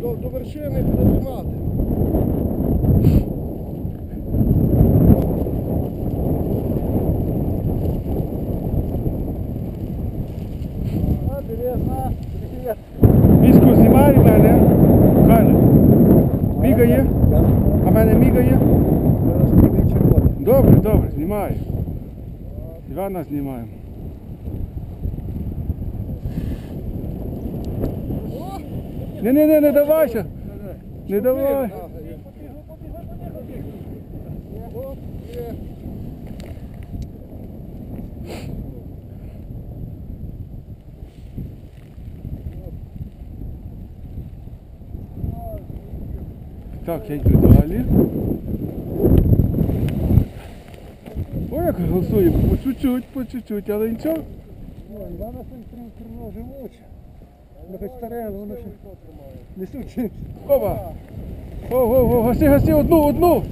до, до вершини буде тримати. А, дивися, привіт. Мішку знімає в мене. Каже. Міга є? А в мене міга є? Зараз буде червоний. Добре, добре, знімаю. Івана знімаємо. Не, не, не, не давайся. Не давай. Так, я йду далі. Ой, як голосує, по чуть-чуть, по чуть-чуть, але нічого. Ну, Івана син крило живуче. Ну, хоч старе, але воно ще несуть. Опа! Ого, ого, гаси, гаси, одну, одну!